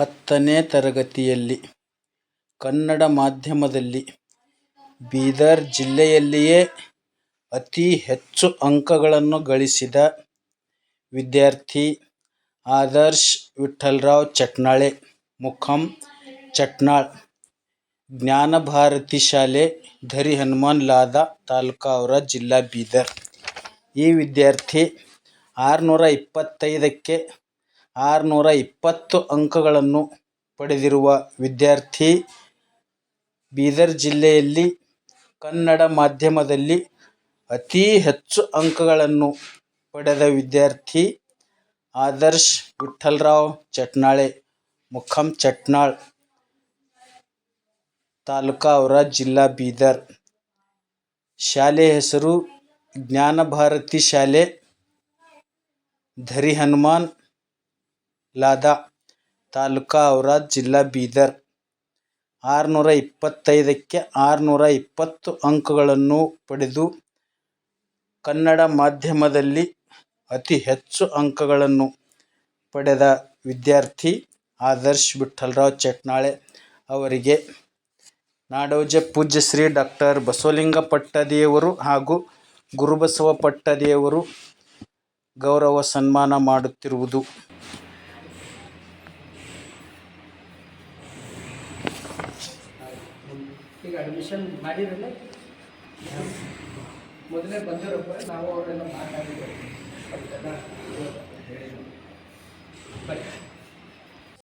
ಹತ್ತನೇ ತರಗತಿಯಲ್ಲಿ ಕನ್ನಡ ಮಾಧ್ಯಮದಲ್ಲಿ ಬೀದರ್ ಜಿಲ್ಲೆಯಲ್ಲಿಯೇ ಅತಿ ಹೆಚ್ಚು ಅಂಕಗಳನ್ನು ಗಳಿಸಿದ ವಿದ್ಯಾರ್ಥಿ ಆದರ್ಶ್ ವಿಠ್ಠಲರಾವ್ ಚಟ್ನಾಳೆ, ಮುಖಂ ಚಟ್ನಾಳ್, ಜ್ಞಾನಭಾರತಿ ಶಾಲೆ ಧರಿ ಹನುಮಾನ್ ಲಾದ ತಾಲೂಕಾ ಅವರ ಜಿಲ್ಲಾ ಬೀದರ್. ಈ ವಿದ್ಯಾರ್ಥಿ ಆರುನೂರ ಇಪ್ಪತ್ತೈದಕ್ಕೆ ಆರುನೂರ ಇಪ್ಪತ್ತು ಅಂಕಗಳನ್ನು ಪಡೆದಿರುವ ವಿದ್ಯಾರ್ಥಿ ಬೀದರ್ ಜಿಲ್ಲೆಯಲ್ಲಿ ಕನ್ನಡ ಮಾಧ್ಯಮದಲ್ಲಿ ಅತೀ ಹೆಚ್ಚು ಅಂಕಗಳನ್ನು ಪಡೆದ ವಿದ್ಯಾರ್ಥಿ ಆದರ್ಶ್ ವಿಠಲ್ರಾವ್ ಚಟ್ನಾಳೆ, ಮುಖಂ ಚಟ್ನಾಳ್, ತಾಲೂಕಾ ಅವರ ಜಿಲ್ಲಾ ಬೀದರ್. ಶಾಲೆ ಹೆಸರು ಜ್ಞಾನಭಾರತಿ ಶಾಲೆ ಧರಿ ಹನುಮಾನ್ ಲಾದ, ತಾಲೂಕಾ ಔರಾದ್, ಜಿಲ್ಲಾ ಬೀದರ್. ಆರುನೂರ ಇಪ್ಪತ್ತೈದಕ್ಕೆ ಆರುನೂರ ಇಪ್ಪತ್ತು ಅಂಕಗಳನ್ನು ಪಡೆದು ಕನ್ನಡ ಮಾಧ್ಯಮದಲ್ಲಿ ಅತಿ ಹೆಚ್ಚು ಅಂಕಗಳನ್ನು ಪಡೆದ ವಿದ್ಯಾರ್ಥಿ ಆದರ್ಶ್ ವಿಠ್ಠಲರಾವ್ ಚಟ್ನಾಳೆ ಅವರಿಗೆ ನಾಡೋಜ ಪೂಜ್ಯ ಶ್ರೀ ಡಾಕ್ಟರ್ ಬಸವಲಿಂಗ ಪಟ್ಟದಿಯವರು ಹಾಗೂ ಗುರುಬಸವ ಪಟ್ಟದಿಯವರು ಗೌರವ ಸನ್ಮಾನ ಮಾಡುತ್ತಿರುವುದು. ಈಗ ಅಡ್ಮಿಷನ್ ಮಾಡಿರಲ್ಲ ಮೊದಲೇ ಬಂದಿರೋ ನಾವು ಅವರೆಲ್ಲ ಮಾತಾಡಿದ್ದೇವೆ